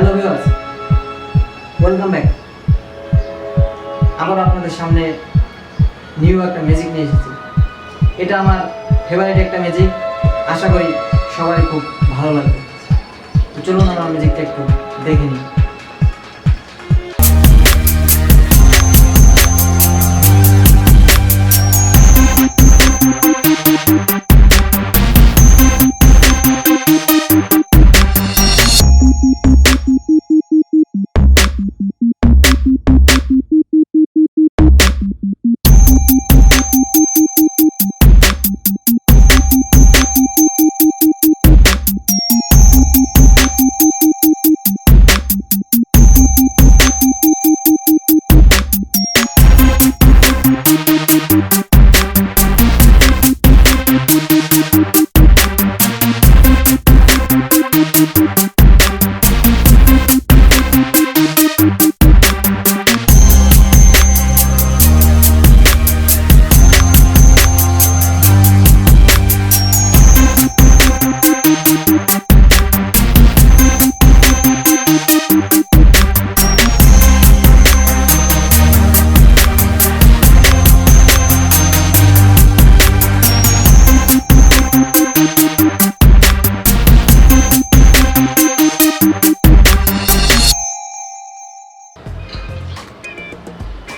Hello viewers welcome back আবার আপনাদের সামনে নিউ একটা ম্যাজিক নিয়ে এসেছি। এটা আমার ফেভারিট একটা ম্যাজিক আশা করি সবাই খুব ভালো লাগবে। চলুন আমরা ম্যাজিকটা একটু দেখে নিই।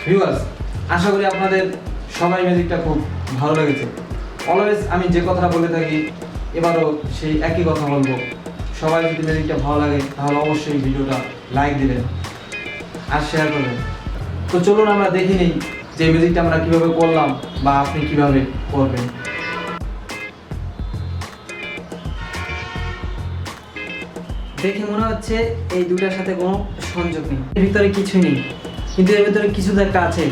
ভিউয়ার্স আশা করি আপনাদের সবাই ম্যাজিকটা খুব ভালো লেগেছে। অলওয়েজ আমি যে কথাটা বলে থাকি, এবারও সেই একই কথা বলব। সবাই যদি ম্যাজিকটা ভালো লাগে, তাহলে অবশ্যই ভিডিওটা লাইক দিবেন আর শেয়ার করবেন। তো চলুন আমরা দেখে নিই যে ম্যাজিকটা আমরা কীভাবে করলাম বা আপনি কীভাবে করবেন। দেখে মনে হচ্ছে এই দুটার সাথে কোনো সংযোগ নেই। এর ভিতরে কিছুই নেই। কিন্তু এর ভিতরে কিছু তো একটা আছে।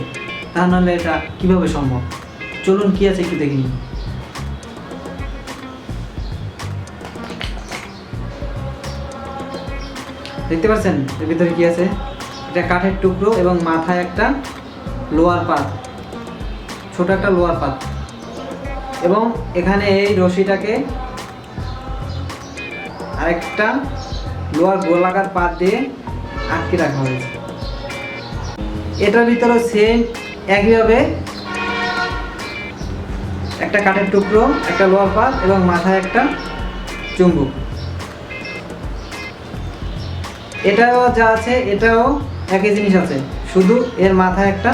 তা নাহলে এটা কীভাবে সম্ভব? চলুন, কি আছে একটু দেখে দেখতে পাচ্ছেন? এর ভিতরে কি আছে? এটা কাঠের টুকরো এবং মাথায় একটা লোয়ার পাত ছোট একটা লোয়ার পাত এবং এখানে এই রশিটাকে আরেকটা লোহার গোলাকার পাত দিয়ে আটকে রাখা হয়েছে। এটার ভিতরে সেম একইভাবে একটা কাঠের টুকরো, একটা লোহার পাত এবং মাথায় একটা চুম্বক। এটাও যা আছে, এটাও একই জিনিস আছে। শুধু এর মাথায় একটা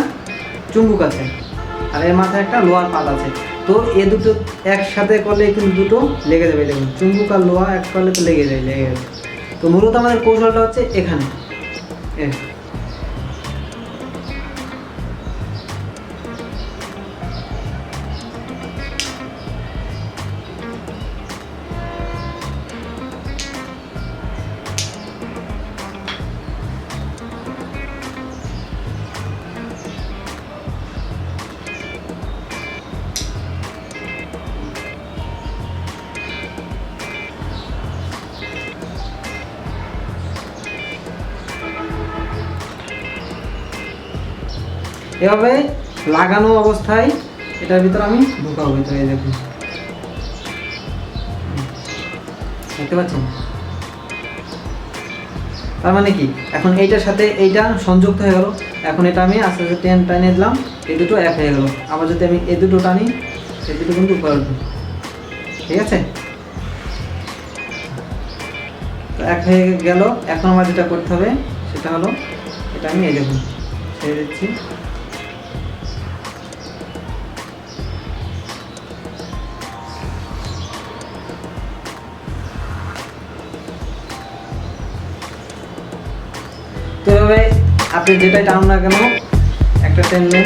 চুম্বুক আছে আর এর মাথায় একটা লোহার পাত আছে। তো এ দুটো একসাথে করলে কিন্তু দুটো লেগে যাবে। দেখুন, চুম্বুক আর লোহা এক করলে তো লেগে যায়, লেগে যাবে। তো মূলত আমাদের কৌশলটা হচ্ছে এখানে। এভাবে লাগানো অবস্থায় এটার ভিতরে আমি ঢুকাবো ভিতরে দেখুন। দেখতে পাচ্ছেন? তার মানে কি? এখন এইটার সাথে এইটা সংযুক্ত হয়ে গেল। এখন এটা আমি আস্তে আস্তে টেন টানিয়ে দিলাম, এই দুটো এক হয়ে গেল। আবার যদি আমি এই দুটো টানি, এই দুটো কিন্তু উপরে উঠবে। ঠিক আছে? তো এক হয়ে গেল। এখন আমার যেটা করতে হবে, সেটা হলো, এটা আমি এই দেখুন, ছেড়ে দিচ্ছি। আপনি যেটাই টানুন না কেন একটা টানলেন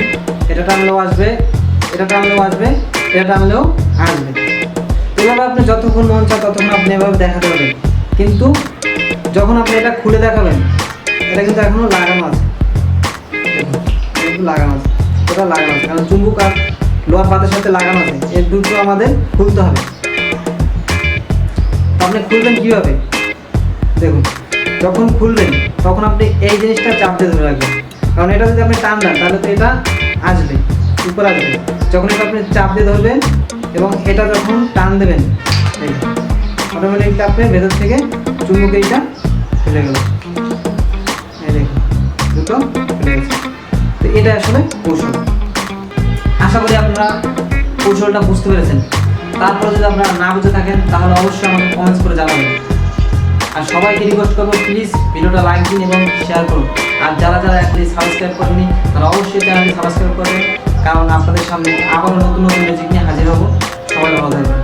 এটা টানলেও আসবে এটা টানলেও আসবে এটা টানলেও আসবে। এভাবে আপনি যতক্ষণ মন চান ততক্ষণ আপনি এভাবে দেখাতে পারবেন। কিন্তু যখন আপনি এটা খুলে দেখাবেন এটা কিন্তু এখনও লাগানো আছে। দেখুন, লাগানো আছে ওটা লাগানো আছে। কারণ চুম্বুক আর লোহার পাতের সাথে লাগানো আছে এর দুটো আমাদের খুলতে হবে। আপনি খুলবেন কীভাবে? দেখুন যখন খুলবেন, তখন আপনি এই জিনিসটা চাপ দিয়ে ধরে রাখবেন। কারণ এটা যদি আপনি টান দেন, তাহলে তো এটা আসবে, উপর আসবে। যখন এটা আপনি চাপ দিয়ে ধরবেন এবং এটা যখন টান দেবেন অটোমেটিকলি আপনি ভেতর থেকে চুম্বক এইটা খুলে গেল। এই দেখুন এটা আসলে কৌশল। আশা করি আপনারা কৌশলটা বুঝতে পেরেছেন। তারপরে যদি আপনারা না বুঝে থাকেন, তাহলে অবশ্যই আমাকে কমেন্টস করে জানাবেন। আর সবাইকে রিকোয়েস্ট করব প্লিজ ভিডিওটা লাইক দিন এবং শেয়ার করুন। আর যারা যারা এখন সাবস্ক্রাইব করেনি তারা অবশ্যই চ্যানেলটি সাবস্ক্রাইব করবেন কারণ আপনাদের সামনে আবারও নতুন নতুন মিউজিক নিয়ে হাজির হব। সবাই ভালো থাকবেন।